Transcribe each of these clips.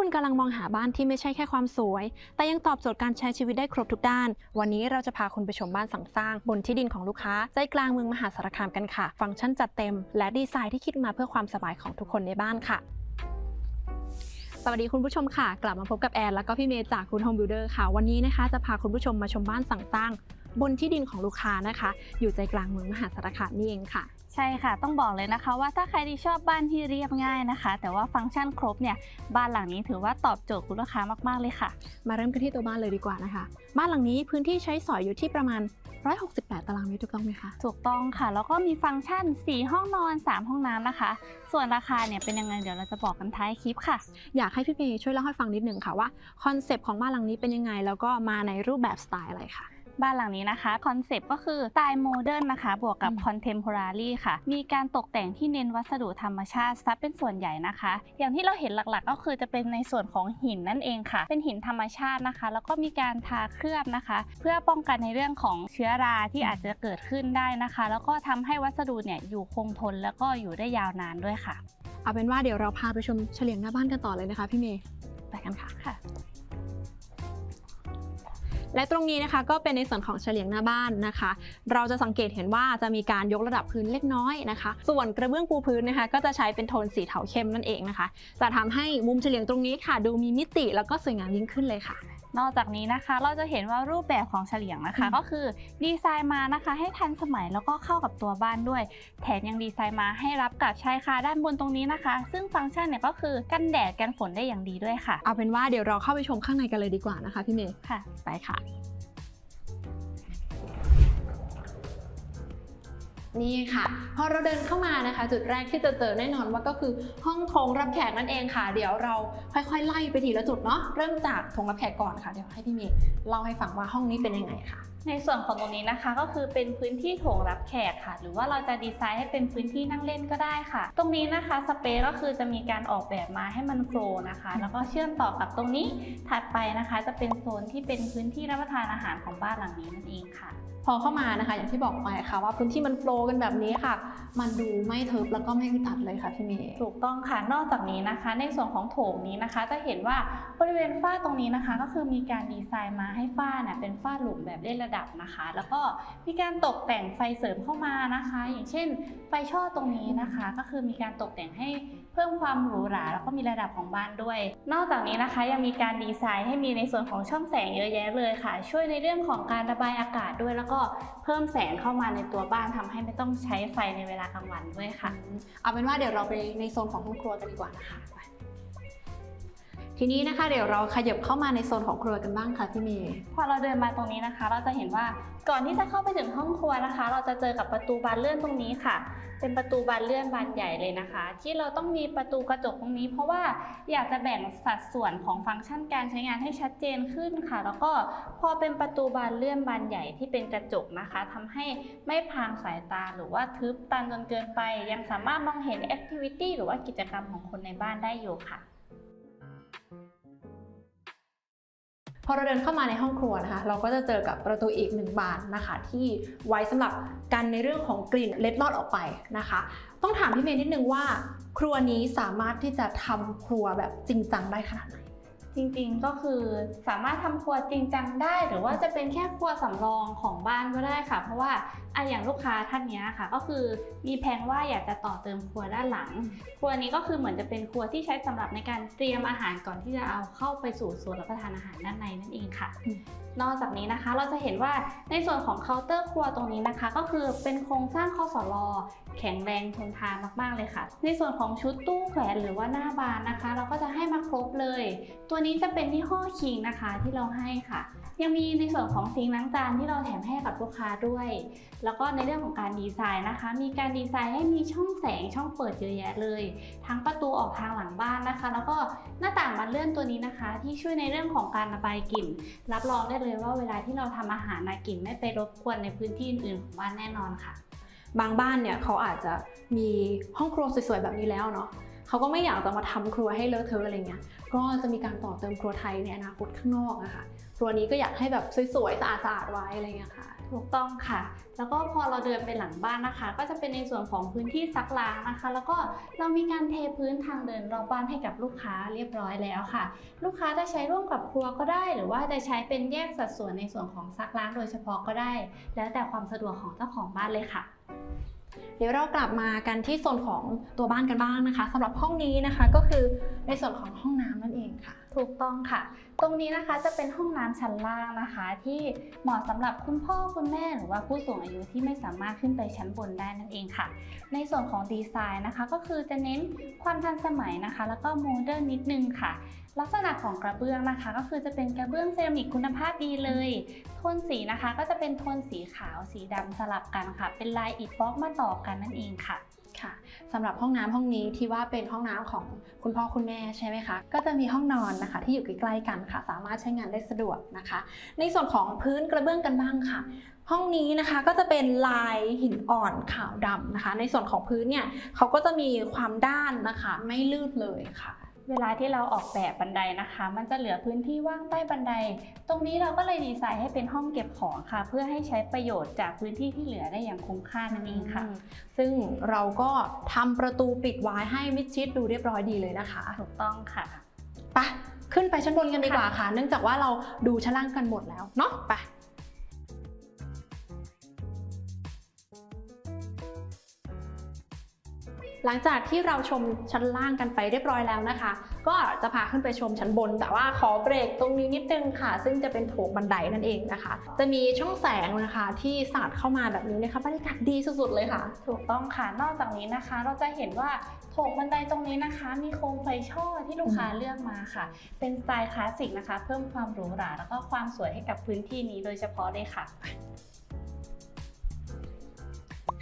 คุณกำลังมองหาบ้านที่ไม่ใช่แค่ความสวย แต่ยังตอบโจทย์การใช้ชีวิตได้ครบทุกด้าน วันนี้เราจะพาคุณไปชมบ้านสังสร้าง บนที่ดินของลูกค้า ใจกลางเมืองมหาสารคามกันค่ะ ฟังก์ชันจัดเต็ม และดีไซน์ที่คิดมาเพื่อความสบายของทุกคนในบ้านค่ะสวัสดีคุณผู้ชมค่ะ กลับมาพบกับแอนแล้วก็พี่เมย์จากคุณโฮมบิลเดอร์ค่ะ วันนี้นะคะจะพาคุณผู้ชมมาชมบ้านสั่งสร้าง บนที่ดินของลูกค้านะคะ อยู่ใจกลางเมืองมหาสารคามนี่เองค่ะ ใช่ค่ะ ต้องบอกเลยนะคะว่าถ้าใครที่ชอบบ้านที่เรียบง่ายนะคะ แต่ว่าฟังก์ชันครบเนี่ยบ้านหลังนี้ถือว่าตอบโจทย์คุณลูกค้ามากๆเลยค่ะ มาเริ่มกันที่ตัวบ้านเลยดีกว่านะคะ บ้านหลังนี้พื้นที่ใช้สอยอยู่ที่ประมาณ 168 ตารางเมตรถูกต้องไหมคะ ถูกต้องค่ะ แล้วก็มีฟังก์ชัน 4 ห้องนอน 3 ห้องน้ำนะคะ ส่วนราคาเนี่ยเป็นยังไงเดี๋ยวเราจะบอกกันท้ายคลิปค่ะ อยากให้พี่เมย์ช่วยเล่าให้ฟังนิดนึงค่ะว่าคอนเซปต์ของบ้านหลังนี้เป็นยังไง แล้วก็มาในรูปแบบสไตล์อะไรค่ะ บ้านหลังนี้นะคะคอนเซปต์ก็คือสไตล์โมเดิร์นนะคะ บวกกับอืมคอนเทมพอรารีค่ะ มีการตกแต่งที่เน้นวัสดุธรรมชาติซะเป็นส่วนใหญ่นะคะ อย่างที่เราเห็นหลักๆ ก็คือจะเป็นในส่วนของหินนั่นเองค่ะ เป็นหินธรรมชาตินะคะ แล้วก็มีการทาเคลือบนะคะ เพื่อป้องกันในเรื่องของเชื้อราที่อาจจะเกิดขึ้นได้นะคะ แล้วก็ทำให้วัสดุเนี่ยอยู่คงทนแล้วก็อยู่ได้ยาวนานด้วยค่ะ เอาเป็นว่าเดี๋ยวเราพาไปชมเฉลียงหน้าบ้านกันต่อเลยนะคะพี่เมย์ไปกันค่ะค่ะ และตรงนี้นะคะก็เป็นในส่วนของเฉลียงหน้าบ้านนะคะ เราจะสังเกตเห็นว่าจะมีการยกระดับพื้นเล็กน้อยนะคะ ส่วนกระเบื้องปูพื้นนะคะ ก็จะใช้เป็นโทนสีเทาเข้มนั่นเองนะคะ จะทำให้มุมเฉลียงตรงนี้ค่ะ ดูมีมิติแล้วก็สวยงามยิ่งขึ้นเลยค่ะ นอกจากนี้นะคะเราจะเห็นว่ารูปแบบของเฉลียงนะคะอืมก็คือดีไซน์มานะคะ ให้ทันสมัยแล้วก็เข้ากับตัวบ้านด้วย แถมยังดีไซน์มาให้รับกับชายคาด้านบนตรงนี้นะคะ ซึ่งฟังก์ชันเนี่ยก็คือกันแดดกันฝนได้อย่างดีด้วยค่ะ เอาเป็นว่าเดี๋ยวเราเข้าไปชมข้างในกันเลยดีกว่านะคะพี่เมย์ค่ะ ไปค่ะ นี่ค่ะ พอเราเดินเข้ามานะคะ จุดแรกที่จะเจอแน่นอนว่าก็คือห้องโถงรับแขกนั่นเองค่ะ เดี๋ยวเราค่อยๆ ไล่ไปทีละจุดเนาะเริ่มจากโถงรับแขกก่อนค่ะเดี๋ยวให้พี่เมย์เล่าให้ฟังว่าห้องนี้เป็นยังไงค่ะ ในส่วนของตรงนี้นะคะก็คือเป็นพื้นที่โถงรับแขกค่ะ หรือว่าเราจะดีไซน์ให้เป็นพื้นที่นั่งเล่นก็ได้ค่ะ ตรงนี้นะคะสเปซก็คือจะมีการออกแบบมาให้มันโฟล์นะคะ แล้วก็เชื่อมต่อกับตรงนี้ถัดไปนะคะ จะเป็นโซนที่เป็นพื้นที่รับประทานอาหารของบ้านหลังนี้นั่นเองค่ะ พอเข้ามานะคะ อย่างที่บอกไปค่ะว่าพื้นที่มันโฟล์กันแบบนี้ค่ะ มันดูไม่เทิบแล้วก็ไม่อึดอัดเลยค่ะพี่เมย์ถูกต้องค่ะนอกจากนี้นะคะ ในส่วนของโถงนี้นะคะ จะเห็นว่าบริเวณฝ้าตรงนี้นะคะ ก็คือมีการดีไซน์มาให้ฝ้าเนี่ยเป็นฝ้าหลุมแบบเล่นระดับนะคะ แล้วก็มีการตกแต่งไฟเสริมเข้ามานะคะ อย่างเช่น ไฟช่อตรงนี้นะคะ ก็คือมีการตกแต่งให้เพิ่มความหรูหราแล้วก็มีระดับของบ้านด้วย นอกจากนี้นะคะยังมีการดีไซน์ให้มีในส่วนของช่องแสงเยอะแยะเลยค่ะ ช่วยในเรื่องของการระบายอากาศด้วยแล้วก็เพิ่มแสงเข้ามาในตัวบ้านทำให้ไม่ต้องใช้ไฟในเวลากลางวันด้วยค่ะ เอาเป็นว่าเดี๋ยวเราไปในโซนของห้องครัวกันดีกว่านะคะไป ทีนี้นะคะเดี๋ยวเราขยับเข้ามาในโซนของครัวกันบ้างค่ะพี่เมย์พอเราเดินมาตรงนี้นะคะ เราจะเห็นว่าก่อนที่จะเข้าไปถึงห้องครัวนะคะ เราจะเจอกับประตูบานเลื่อนตรงนี้ค่ะ เป็นประตูบานเลื่อนบานใหญ่เลยนะคะ ที่เราต้องมีประตูกระจกตรงนี้ เพราะว่าอยากจะแบ่งสัดส่วนของฟังก์ชันการใช้งานให้ชัดเจนขึ้นค่ะ แล้วก็พอเป็นประตูบานเลื่อนบานใหญ่ที่เป็นกระจกนะคะทำให้ไม่พรางสายตาหรือว่าทึบตันจนเกินไป ยังสามารถมองเห็นแอคทิวิตี้หรือว่ากิจกรรมของคนในบ้านได้อยู่ค่ะ พอเราเดินเข้ามาในห้องครัวนะคะ เราก็จะเจอกับประตูอีกหนึ่งบานนะคะ ที่ไว้สำหรับกันในเรื่องของกลิ่นเล็ดลอดออกไปนะคะ ต้องถามพี่เมย์นิดนึงว่า ครัวนี้สามารถที่จะทำครัวแบบจริงจังได้ขนาดไหนจริงๆ ก็คือสามารถทำครัวจริงจังได้ หรือว่าจะเป็นแค่ครัวสำรองของบ้านก็ได้ค่ะ เพราะว่า อะอย่างลูกค้าท่านเนี้ยค่ะ ก็คือมีแผนว่าอยากจะต่อเติมครัวด้านหลัง ครัวนี้ก็คือเหมือนจะเป็นครัวที่ใช้สำหรับในการเตรียมอาหารก่อนที่จะเอาเข้าไปสู่ส่วนรับประทานอาหารด้านในนั่นเองค่ะอืมนอกจากนี้นะคะเราจะเห็นว่าในส่วนของเคาน์เตอร์ครัวตรงนี้นะคะ ก็คือเป็นโครงสร้างข้อสลอแข็งแรงทนทานมากๆเลยค่ะ ในส่วนของชุดตู้แขวนหรือว่าหน้าบานนะคะ เราก็จะให้มาครบเลย ตัวนี้จะเป็นยี่ห้อคิงนะคะที่เราให้ค่ะ ยังมีในส่วนของซิงค์ล้างจานที่เราแถมให้กับลูกค้าด้วย แล้วก็ในเรื่องของการดีไซน์นะคะ มีการดีไซน์ให้มีช่องแสงช่องเปิดเยอะแยะเลย ทั้งประตูออกทางหลังบ้านนะคะ แล้วก็หน้าต่างบานเลื่อนตัวนี้นะคะ ที่ช่วยในเรื่องของการระบายกลิ่น รับรองได้เลยว่าเวลาที่เราทำอาหารนะกลิ่นไม่ไปรบกวนในพื้นที่อื่นๆของบ้านแน่นอนค่ะ บางบ้านเนี่ยเขาอาจจะมีห้องครัวสวยๆแบบนี้แล้วเนาะเขาก็ไม่อยากจะมาทำครัวให้เลอะเทอะอะไรเงี้ย ก็จะมีการต่อเติมครัวไทยในอนาคตข้างนอกนะคะครัวนี้ก็อยากให้แบบสวยๆสะอาดๆไว้อะไรเงี้ยค่ะ ถูกต้องค่ะ แล้วก็พอเราเดินไปหลังบ้านนะคะ ก็จะเป็นในส่วนของพื้นที่ซักล้างนะคะ แล้วก็เรามีการเทพื้นทางเดินรอบบ้านให้กับลูกค้าเรียบร้อยแล้วค่ะ ลูกค้าจะใช้ร่วมกับครัวก็ได้ หรือว่าจะใช้เป็นแยกสัดส่วนในส่วนของซักล้างโดยเฉพาะก็ได้ แล้วแต่ความสะดวกของเจ้าของบ้านเลยค่ะ เดี๋ยวเรากลับมากันที่โซนของตัวบ้านกันบ้างนะคะสำหรับห้องนี้นะคะก็คือในส่วนของห้องน้ำนั่นเองค่ะ ถูกต้องค่ะ ตรงนี้นะคะจะเป็นห้องน้ำชั้นล่างนะคะ ที่เหมาะสำหรับคุณพ่อคุณแม่หรือว่าผู้สูงอายุที่ไม่สามารถขึ้นไปชั้นบนได้นั่นเองค่ะ ในส่วนของดีไซน์นะคะ ก็คือจะเน้นความทันสมัยนะคะ แล้วก็โมเดิร์นนิดนึงค่ะ ลักษณะของกระเบื้องนะคะ ก็คือจะเป็นกระเบื้องเซรามิกคุณภาพดีเลย โทนสีนะคะก็จะเป็นโทนสีขาวสีดำสลับกันค่ะ เป็นลายอิฐบล็อกมาต่อกันนั่นเองค่ะค่ะสำหรับห้องน้ำห้องนี้ที่ว่าเป็นห้องน้ำของคุณพ่อคุณแม่ใช่ไหมคะก็จะมีห้องนอนนะคะ ที่อยู่ใกล้ๆกันค่ะ สามารถใช้งานได้สะดวกนะคะ ในส่วนของพื้นกระเบื้องกันบ้างค่ะ ห้องนี้นะคะก็จะเป็นลายหินอ่อนขาวดำนะคะ ในส่วนของพื้นเนี่ยเขาก็จะมีความด้านนะคะ ไม่ลื่นเลยค่ะ เวลาที่เราออกแบบบันไดนะคะ มันจะเหลือพื้นที่ว่างใต้บันได ตรงนี้เราก็เลยดีไซน์ให้เป็นห้องเก็บของค่ะ เพื่อให้ใช้ประโยชน์จากพื้นที่ที่เหลือได้อย่างคุ้มค่านั่นเองค่ะอืมซึ่งเราก็ทำประตูปิดไว้ให้มิดชิดดูเรียบร้อยดีเลยนะคะถูกต้องค่ะไปะขึ้นไปชั้นบนกันดีกว่าค่ะ เนื่องจากว่าเราดูชั้นล่างกันหมดแล้วเนาะไป หลังจากที่เราชมชั้นล่างกันไปเรียบร้อยแล้วนะคะ ก็จะพาขึ้นไปชมชั้นบน แต่ว่าขอเบรกตรงนี้นิดนึงค่ะ ซึ่งจะเป็นโถงบันไดนั่นเองนะคะ จะมีช่องแสงนะคะที่สาดเข้ามาแบบนี้นะคะบรรยากาศดีสุดๆเลยค่ะ ถูกต้องค่ะ นอกจากนี้นะคะ เราจะเห็นว่าโถงบันไดตรงนี้นะคะ มีโคมไฟช่อที่ลูกค้าเลือกมาค่ะ เป็นสไตล์คลาสสิกนะคะ เพิ่มความหรูหราแล้วก็ความสวยให้กับพื้นที่นี้โดยเฉพาะเลยค่ะ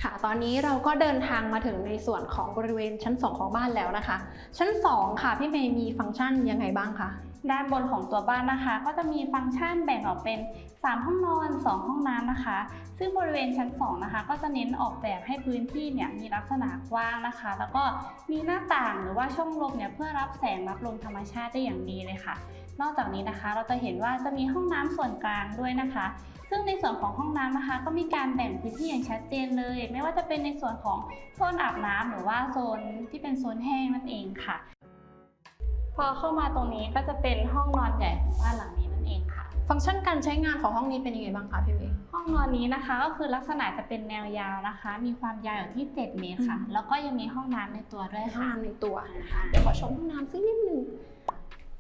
ค่ะ ตอนนี้เราก็เดินทางมาถึงในส่วนของบริเวณชั้น 2 ของบ้านแล้วนะคะ ชั้น 2 ค่ะ พี่เมย์มีฟังก์ชันยังไงบ้างคะ ด้านบนของตัวบ้านนะคะ ก็จะมีฟังก์ชันแบ่งออกเป็น 3 ห้องนอน 2 ห้องน้ำนะคะ ซึ่งบริเวณชั้น 2 นะคะ ก็จะเน้นออกแบบให้พื้นที่เนี่ยมีลักษณะกว้างนะคะ แล้วก็มีหน้าต่างหรือว่าช่องลมเนี่ยเพื่อรับแสงรับลมธรรมชาติได้อย่างดีเลยค่ะ นอกจากนี้นะคะเราจะเห็นว่าจะมีห้องน้ำส่วนกลางด้วยนะคะ ซึ่งในส่วนของห้องน้ำนะคะ ก็มีการแบ่งพื้นที่อย่างชัดเจนเลย ไม่ว่าจะเป็นในส่วนของโซนอาบน้ำหรือว่าโซนที่เป็นโซนแห้งนั่นเองค่ะ พอเข้ามาตรงนี้ก็จะเป็นห้องนอนใหญ่ของบ้านหลังนี้นั่นเองค่ะ ฟังก์ชันการใช้งานของห้องนี้เป็นยังไงบ้างคะพี่เมย์ห้องนอนนี้นะคะก็คือลักษณะจะเป็นแนวยาวนะคะ มีความยาวอยู่ที่ 7 เมตรค่ะอืมแล้วก็ยังมีห้องน้ำในตัวด้วยห้องค่ะ น้ำในตัวนะคะเดี๋ยวขอชมห้องน้ำสักนิดหนึ่ง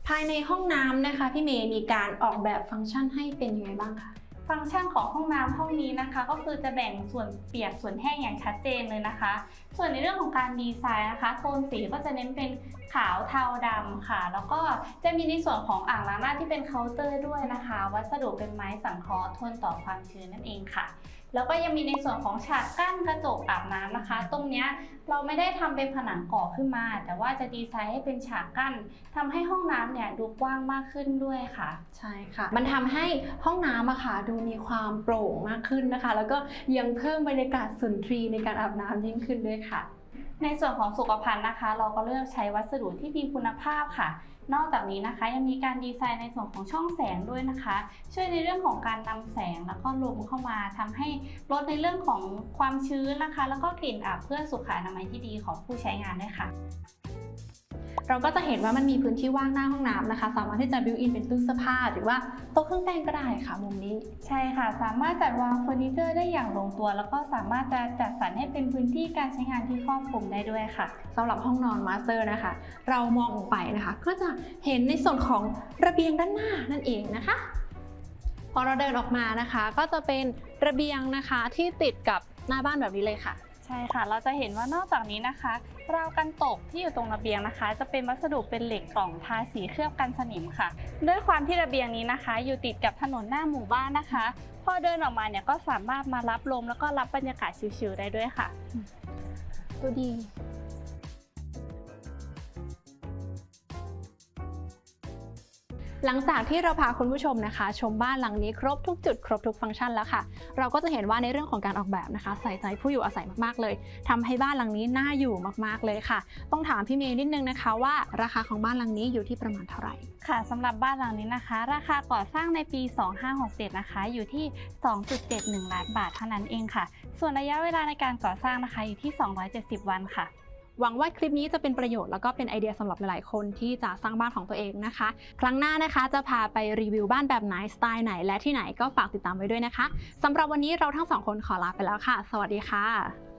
ภายในห้องน้ำนะคะพี่เมย์มีการออกแบบฟังก์ชันให้เป็นยังไงบ้างคะ ฟังก์ชันของห้องน้ำห้องนี้นะคะ ก็คือจะแบ่งส่วนเปียกส่วนแห้งอย่างชัดเจนเลยนะคะ ส่วนในเรื่องของการดีไซน์นะคะโทนสีก็จะเน้นเป็น ขาวเทาดำค่ะ แล้วก็จะมีในส่วนของอ่างล้างหน้าที่เป็นเคาน์เตอร์ด้วยนะคะ วัสดุเป็นไม้สังเคราะห์ทนต่อความชื้นนั่นเองค่ะ แล้วก็ยังมีในส่วนของฉากกั้นกระจกอาบน้ำนะคะ ตรงนี้เราไม่ได้ทำเป็นผนังก่อขึ้นมา แต่ว่าจะดีไซน์ให้เป็นฉากกั้นทำให้ห้องน้ำเนี่ยดูกว้างมากขึ้นด้วยค่ะ ใช่ค่ะ มันทำให้ห้องน้ำอะค่ะดูมีความโปร่งมากขึ้นนะคะ แล้วก็ยังเพิ่มบรรยากาศสุนทรีในการอาบน้ำยิ่งขึ้นด้วยค่ะ ในส่วนของสุขภัณฑ์นะคะ เราก็เลือกใช้วัสดุที่มีคุณภาพค่ะ นอกจากนี้นะคะยังมีการดีไซน์ในส่วนของช่องแสงด้วยนะคะ ช่วยในเรื่องของการนำแสงแล้วก็ลมเข้ามาทำให้ลดในเรื่องของความชื้นนะคะ แล้วก็กลิ่นอับเพื่อสุขอนามัยที่ดีของผู้ใช้งานด้วยค่ะ เราก็จะเห็นว่ามันมีพื้นที่ว่างหน้าห้องน้ำนะคะ สามารถที่จะบิวอินเป็นตู้เสื้อผ้าหรือว่าโต๊ะเครื่องแต่งก็ได้ค่ะมุมนี้ ใช่ค่ะ สามารถจัดวางเฟอร์นิเจอร์ได้อย่างลงตัว แล้วก็สามารถจะจัดสรรให้เป็นพื้นที่การใช้งานที่ครอบคลุมได้ด้วยค่ะสำหรับห้องนอนมาสเตอร์นะคะ เรามองออกไปนะคะ ก็จะเห็นในส่วนของระเบียงด้านหน้านั่นเองนะคะพอเราเดินออกมานะคะ ก็จะเป็นระเบียงนะคะที่ติดกับหน้าบ้านแบบนี้เลยค่ะ ใช่ค่ะ เราจะเห็นว่านอกจากนี้นะคะ ราวกันตกที่อยู่ตรงระเบียงนะคะ จะเป็นวัสดุเป็นเหล็กกล่องทาสีเคลือบกันสนิมค่ะ ด้วยความที่ระเบียงนี้นะคะ อยู่ติดกับถนนหน้าหมู่บ้านนะคะ พอเดินออกมาเนี่ยก็สามารถมารับลมแล้วก็รับบรรยากาศชิลๆได้ด้วยค่ะดูดี หลังจากที่เราพาคุณผู้ชมนะคะ ชมบ้านหลังนี้ครบทุกจุดครบทุกฟังก์ชันแล้วค่ะ เราก็จะเห็นว่าในเรื่องของการออกแบบนะคะ ใส่ใจผู้อยู่อาศัยมากๆเลยทำให้บ้านหลังนี้น่าอยู่มากๆเลยค่ะ ต้องถามพี่เมย์นิดนึงนะคะว่าราคาของบ้านหลังนี้อยู่ที่ประมาณเท่าไหร่ค่ะสำหรับบ้านหลังนี้นะคะ ราคาก่อสร้างในปี 2567 นะคะ อยู่ที่ 2.71 ล้านบาทเท่านั้นเองค่ะ ส่วนระยะเวลาในการก่อสร้างนะคะอยู่ที่ 270 วันค่ะ หวังว่าคลิปนี้จะเป็นประโยชน์แล้วก็เป็นไอเดียสำหรับหลายๆคนที่จะสร้างบ้านของตัวเองนะคะ ครั้งหน้านะคะจะพาไปรีวิวบ้านแบบไหนสไตล์ไหน และที่ไหนก็ฝากติดตามไว้ด้วยนะคะสำหรับวันนี้เราทั้งสองคนขอลาไปแล้วค่ะ สวัสดีค่ะ